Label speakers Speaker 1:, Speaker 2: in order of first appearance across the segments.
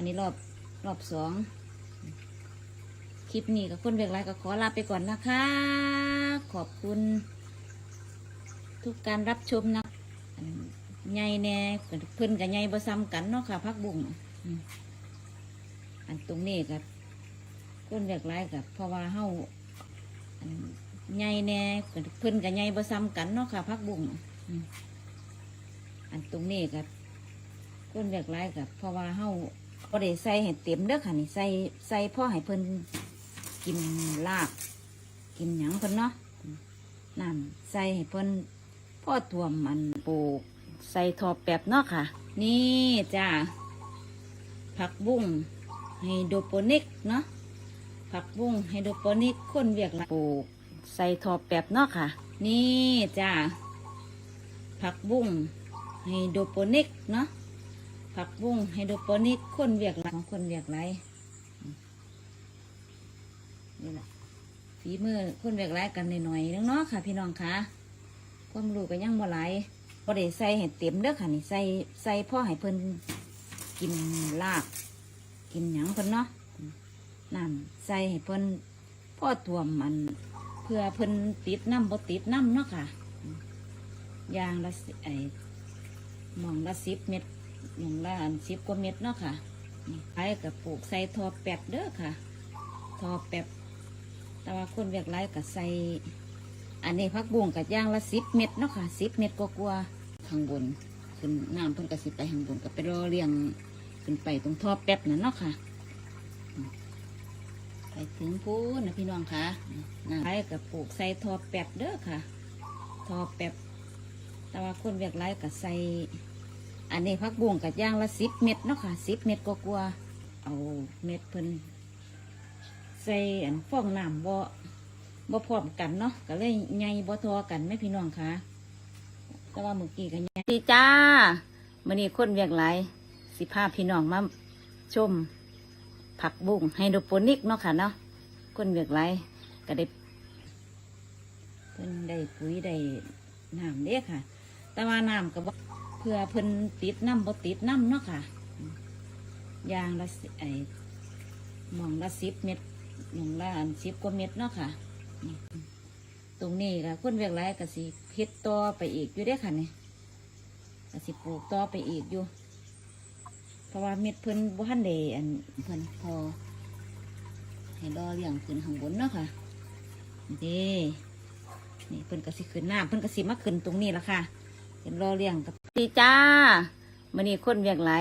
Speaker 1: อันนี้รอบรอบสองคลิปนี้กับคนเวียกไรก็ขอลาไปก่อนนะคะ ขอบคุณ ทุกการรับชมนะอันใหญ่แน่เพิ่นกับใหญ่บ่ซ้ำกันเนาะค่ะพักบุ้งอันตรงนี้กับคนเวียกไรกับเพราะว่าเฮาอันใหญ่แน่เพิ่นกับใหญ่บ่ซ้ำกันเนาะค่ะพักบุ้งอันตรงนี้กับคนเวียกไรกับเพราะว่าเฮา บ่ได้ใส่ให้เต็มเด้อค่ะนี่ใส่ใส่พ่อให้เพิ่นกินลาบ กินหยังเพิ่นเนาะน้ำใส่ให้เพิ่นพ่อท่วมมันปลูก ใส่ทอแปบเนาะค่ะ นี่จ้าผักบุ้งไฮโดรโปนิกเนาะผักบุ้งไฮโดรโปนิกคนเวียกปลูก ใส่ทอแปบเนาะค่ะ นี่จ้าผักบุ้งไฮโดรโปนิกเนาะ ผักบุ้งไฮโดรโปนิกคนเวียกละของคนเวียกไรนี่แหละฝีมือคนเวียกไรกันหน่อยๆนึงเนาะค่ะ พี่น้องคะความรู้ก็ยังบ่หลายบ่ได้ใส่ให้เต็มเด้อค่ะนี่ใส่ใส่พ่อให้เพิ่นกินลาบกินหยังเพิ่นเนาะน้ำใส่ให้เพิ่นพ่อท่วมมัน เพื่อเพิ่นติดน้ำบ่ติดน้ำเนาะค่ะยางละสิไอหมองละสิบเม็ด หมองละอันสิบกว่าเม็ดเนาะค่ะนี่ไปกับปลูกใส่ทอแปบเด้อค่ะ ทอแปบแต่ว่าคนเวียกไรก็ใส่ อันนี้พักบุ้งกับย่างละสิบเม็ดเนาะค่ะสิบเม็ดกว่าๆข้างบนขึ้นน้ำเพิ่นกระสิไปข้างบนกับไปรอเรียงขึ้นไปตรงท่อแปบนั่นเนาะค่ะไปถึงพูนนะพี่น้องค่ะน้ำไปกับปลูกใส่ท่อแปบเด้อค่ะท่อแปบแต่ว่าคนเวียกไรกับใส่ อันนี้พักบุ้งกับย่างละสิบเม็ดเนาะค่ะสิบเม็ดกว่าๆเอาเม็ดเพิ่นใส่อันฟองน้ำบ่บ่พร้อมกันเนาะก็เลยใหญ่บ่ทอกันไม่พี่น้องค่ะแต่ว่าเมื่อกี้ก็ใหญ่ดีจ้ามื้อนี้คนเวียกหลายสิพาพี่น้องมาชมผักบุ้งไฮโดรโปนิกเนาะค่ะเนาะคนเวียกหลายก็ได้เพิ่นได้ปุ๋ยได้น้ำเด้ค่ะ แต่ว่าน้ำก็บ่ เพื่อเพิ่นติดน้ำบ่ติดน้ำเนาะค่ะ ยางละไอหมองละสิบเม็ดหมองละอันสิบกว่าเม็ดเนาะค่ะ ตรงนี้ก็คนเวียกไรก็สิเฮ็ดต่อไปอีกอยู่ได้ค่ะนี่ก็สิปลูกต่อไปอีกอยู่ เพราะว่าเม็ดเพิ่นบ่ทันได้อันเพิ่นพอให้รอเลี้ยงขึ้นข้างบนเนาะค่ะนี่นี่เพิ่นก็สิขึ้นน้ำเพิ่นก็สิมาขึ้นตรงนี้ละค่ะเป็นรอเลี้ยงกับ ดีจ้ามื้อนี้คนเวียกไร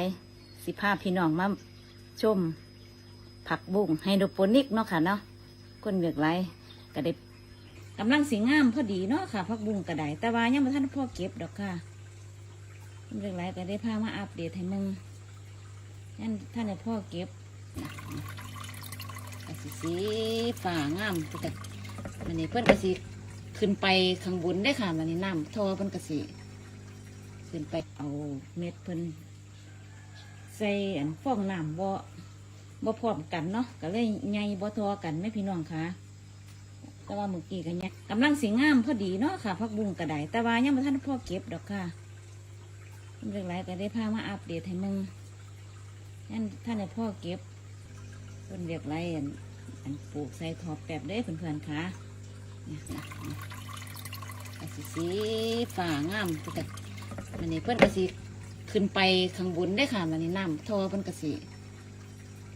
Speaker 1: สิพาพี่น้องมาชม ผักบุ้งไฮโดรโปนิกเนาะค่ะเนาะคนเวียกไรก็ได้กำลังสีงามพอดีเนาะค่ะผักบุ้งกระไดแต่ว่ายังไม่ทันพ่อเก็บดอกค่ะคนเวียกไรก็ได้พามาอัปเดตให้มึงยันท่านในพ่อเก็บก็สิสีฝ่างามแต่มันนี่เพิ่นก็สิขึ้นไปข้างบนได้ค่ะมันนี่น้ำทอเพิ่นก็สิ ขึ้นไปเอาเม็ดเพิ่นใส่อันฟองน้ำบ่บ่พร้อมกันเนาะก็เลยใหญ่บ่ทอกันแม่พี่น้องค่ะแต่ว่าเมื่อกี้ก็ใหญ่ยกำลังสีงามพอดีเนาะค่ะพักบุ้งกระไดแต่ว่ายังไม่ทันพ่อเก็บดอกค่ะเรื่องไรก็ได้พามาอัปเดตให้มึงยันท่านในพ่อเก็บเพิ่นเรียกไรอันอันปลูกใส่ทอบแบบได้เพื่อนๆค่ะเนี่ยนะสีฝ่างามแต่ มันนี่เพิ่อนก็สิขึ้นไปข้างบนได้ค่ะมันนี่น้ำทอเพิ่อนก็สิ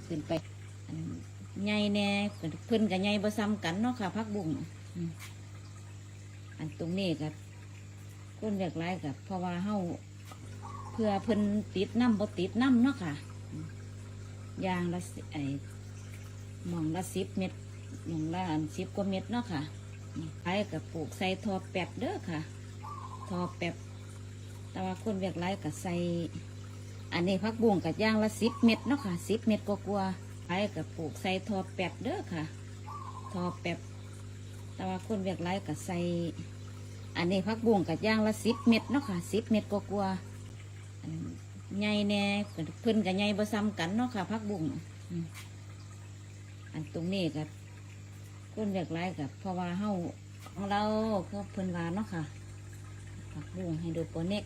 Speaker 1: ขึ้นไปใหญ่แน่เพิ่อนกับใหญ่บ่ซ้ำกันเนาะค่ะพักบุ้งอันตรงนี้กับคนเรียกไรกับเพราะว่าเฮาเพื่อเพิ่นติดน้ำบ่ติดน้ำเนาะค่ะยางละสิไอหมองละสิบเม็ดหมองละอันสิบกว่าเม็ดเนาะค่ะนี่ไปกับปลูกใส่ทอแปบเด้อค่ะ ทอแปบ แต่ว่าคนเรียกไรกับใส่ อันนี้พักบุ้งกับย่างละสิบเม็ดเนาะค่ะสิบเม็ดกว่าๆไปกับปลูกใส่ทอแปบเด้อค่ะ ทอแปบแต่ว่าคนเวียกไรกับใส่ อันนี้พักบุ้งกับย่างละสิบเม็ดเนาะค่ะสิบเม็ดกว่าๆอันใหญ่แน่เพิ่นกับใหญ่บ่ซ้ำกันเนาะค่ะพักบุ้งอันตรงนี้กับคนเวียกไรกับเพราะว่าเฮาของเราก็เพิ่นว่าเนาะค่ะพักบุ้งให้ดูโปรเน็ก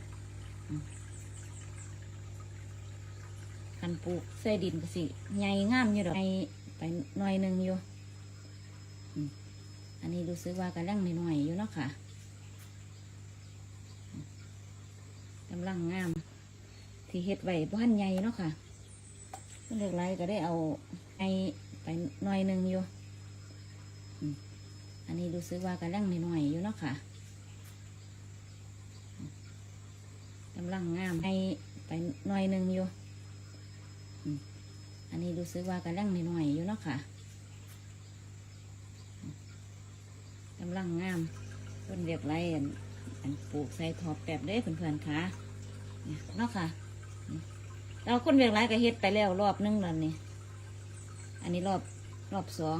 Speaker 1: คันปลูกใส่ดินก็สิใหญ่งามอยู่ดอกใหญ่ไปหน่อยหนึ่งอยู่ อันนี้รู้สึกว่ากำลังหน่อยๆอยู่เนาะค่ะกำลังงาม ที่เฮ็ดไว้บ้านใหญ่เนาะค่ะเพิ่นเลือกไรก็ได้เอาไอไปหน่อยหนึ่งอยู่ อันนี้รู้สึกว่ากำลังหน่อยๆอยู่เนาะค่ะ กำลังงามไอไปหน่อยหนึ่งอยู่ อันนี้รู้สึกว่ากำลังหน่อยอยู่เนาะค่ะกำลังงามเพิ่นเรียกไรอันปลูกใส่ทอแบบเด้เพื่อนๆค่ะเนี่ยเนาะค่ะ เราคนเรียกไรก็เฮ็ดไปแล้วรอบนึงแล้วนี่ อันนี้รอบรอบสอง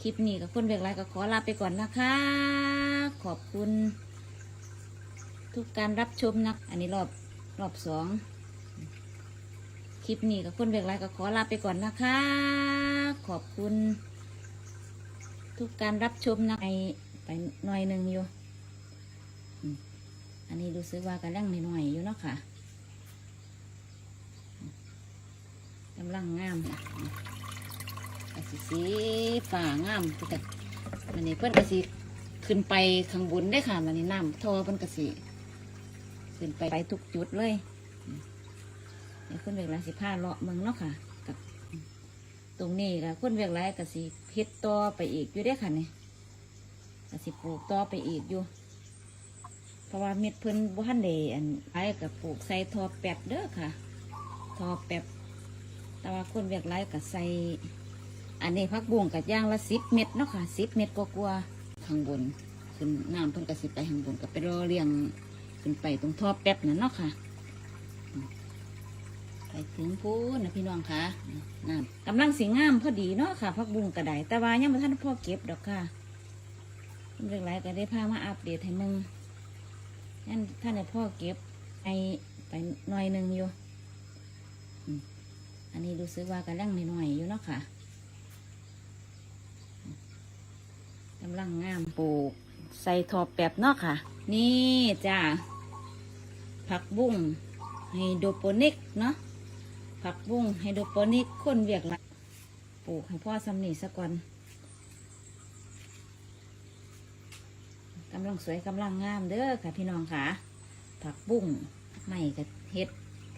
Speaker 1: คลิปนี้กับคนเรียกไรก็ขอลาไปก่อนนะคะ ขอบคุณ ทุกการรับชมนะ อันนี้รอบรอบสอง คลิปนี้กับคนเบียกไรก็ขอลาไปก่อนนะคะ ขอบคุณ ทุกการรับชมนะไปไปหน่อยหนึ่งอยู่ อันนี้รู้สึกว่ากำลังหน่อยๆอยู่เนาะค่ะกำลังงามกระสีสีฝ่างามแต่มันนี่เพื่อนกระสีขึ้นไปข้างบนได้ค่ะมันนี่น้ำทอเพื่อนกระสี ขึ้นไปไปทุกจุดเลยเดี๋ยวคนเวียกหลายสิพาเลาะเมืองเนาะค่ะกับ ตรงนี้ก็คนเวียกหลายก็สิเฮ็ดต่อไปอีกอยู่ได้ค่ะเนี่ยก็สิปลูกต่อไปอีกอยู่ เพราะว่าเม็ดเพิ่นบ่ทันได้อันไอ้ก็ปลูกใส่ทอแปดเด้อค่ะ ทอแปดแต่ว่าคนเวียกหลายก็ใส่อันนี้พักบุ้งกับย่างละสิบเม็ดเนาะค่ะสิบเม็ดกลัวาๆข้างบนขึ้นน้ำเพิ่นก็สิไปข้างบนก็ไปรอเลี้ยง ขึ้นไปตรงทอแป๊บนั่นเนาะค่ะ ไปถึงพูนนะพี่น้องคะน้ำกำลังสีงามพอดีเนาะค่ะพักบุ้งกระไดแต่ว่ายังไม่ทันพ่อเก็บดอกค่ะเรื่องไรก็ได้พามาอัปเดตให้มึงนั่นท่านในพ่อเก็บไอไปหน่อยหนึ่งอยู่อืมอันนี้รู้สึกว่ากำลังหน่อยๆอยู่เนาะค่ะกำลังงามปลูก ใส่ทอบแบบเนาะค่ะ นี่จ้า ผักบุ้งไฮโดรโปนิกเนาะผักบุ้งไฮโดรโปนิกคนเวียกละปลูกให้พ่อสำนีซะก่อนกำลังสวยกำลังงามเด้อค่ะพี่น้องค่ะ ผักบุ้งไม่กับเฮ็ด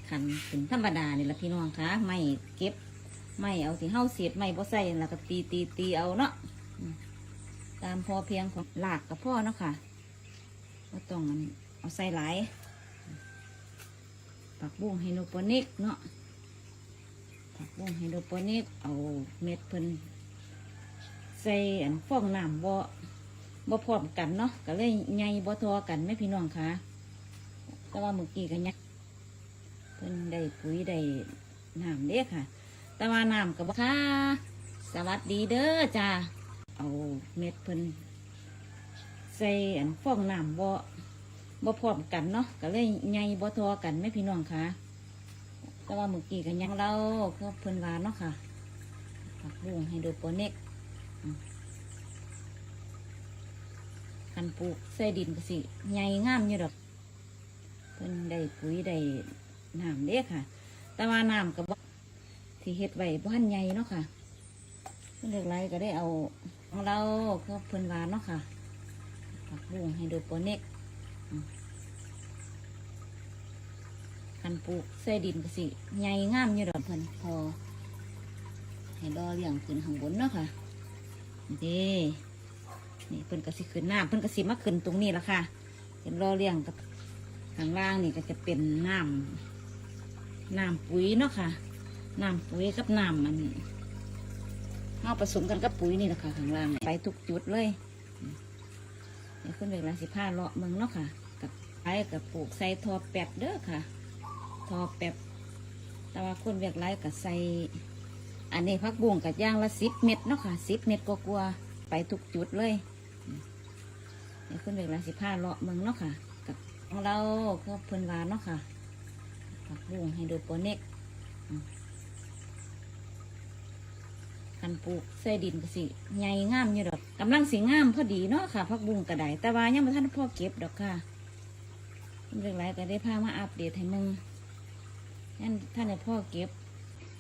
Speaker 1: ขันเป็นธรรมดานี่ละพี่น้องค่ะไม่เก็บไม่เอาที่เฮาเสียดไม่บ่ใส่แล้วก็ตีตีตีเอาเนาะตามพอเพียงของหลากกับพ่อเนาะค่ะก็ต้องเอาใส่หลาย ผักบุ้งไฮโดรโปนิกเนาะผักบุ้งไฮโดรโปนิกเอาเม็ดเพิ่นใส่อันฟองน้ำบ่บ่พร้อมกันเนาะก็เลยใหญ่บ่ทอกันแม่พี่น้องคะแต่ว่าเมื่อกี้ก็ยังเพิ่นได้ปุ๋ยได้น้ำเด้ค่ะ แต่ว่าน้ำกับค่ะสวัสดีเด้อจ้าเอาเม็ดเพิ่นใส่อันฟองน้ำบ่ บ่พร้อมกันเนาะก็เลยใหญ่บ่ทอกันแม่พี่น้องค่ะแต่ว่าเมื่อกี้ก็ยังเล่าก็เพิ่นว่าเนาะค่ะผักบุ้งให้ดูโปรเน็กอืมคันปลูกใส่ดินก็สิใหญ่งามอยู่ดอกเพิ่นได้ปุ๋ยได้น้ำเด้ค่ะ แต่ว่าน้ำกับที่เฮ็ดไว้บ้านใหญ่เนาะค่ะเพิ่นเลือกไรก็ได้เอาของเราก็เพิ่นว่าเนาะค่ะผักบุ้งให้ดูโปรเน็ก คันปลูกใส่ดินก็สิใหญ่งามอยู่ดอกเพิ่นพอ ให้รอเลี้ยงขึ้นข้างบนเนาะค่ะนี่เด้นี่เพิ่นก็สิขึ้นน้ำเพิ่นก็สิมาขึ้นตรงนี้ละค่ะเป็นรอเลี้ยงกับข้างล่างนี่ก็จะเป็นน้ำน้ำปุ๋ยเนาะค่ะน้ำปุ๋ยกับน้ำมันเอาผสมกันกับปุ๋ยนี่แหละค่ะข้างล่างไปทุกจุดเลยเดี๋ยวขึ้นไปละสิผ้าเลาะเมืองเนาะค่ะ ไปกับปลูกใส่ทอแปดเด้อค่ะ ทอแปบแต่ว่าคนเวียกไรกับใส่ อันนี้พักบุ้งกับย่างละสิบเม็ดเนาะค่ะสิบเม็ดก็กลัวไปทุกจุดเลยเดี๋ยวคนเวียกไรสิผ้าเลาะเมืองเนาะค่ะ กับของเราก็เพิ่นวานเนาะค่ะพักบุ้งให้ดูโปรเน็กอืมคันปลูกใส่ดินก็สิใหญ่งามอยู่ดอกกำลังสีงามพอดีเนาะค่ะพักบุ้งกระไดแต่ว่ายังไม่ทันพ่อเก็บดอกค่ะ เรื่องไรก็ได้พามาอัปเดตให้มึงนั่นท่านในพ่อเก็บ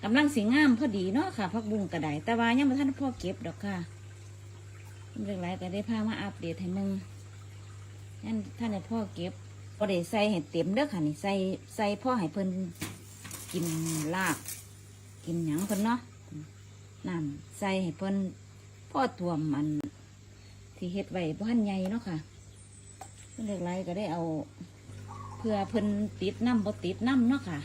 Speaker 1: กำลังสีงามพอดีเนาะค่ะพักบุ้งกระไดแต่ว่ายังไม่ท่านพ่อเก็บดอกค่ะเรื่องไรก็ได้พามาอัปเดตให้มึงนั่นท่านในพ่อเก็บก็ได้ใส่ให้เต็มเด้อค่ะนี่ใส่ใส่พ่อให้เพิ่นกินลาก กินหยังเพิ่นเนาะน้ำใส่ให้เพิ่นพ่อตัวมัน ที่เฮ็ดไว้บ้านใหญ่เนาะค่ะเพิ่นเรื่องไรก็ได้เอา เพื่อเพิ่นติดน้ำบ่ติดน้ำเนาะค่ะ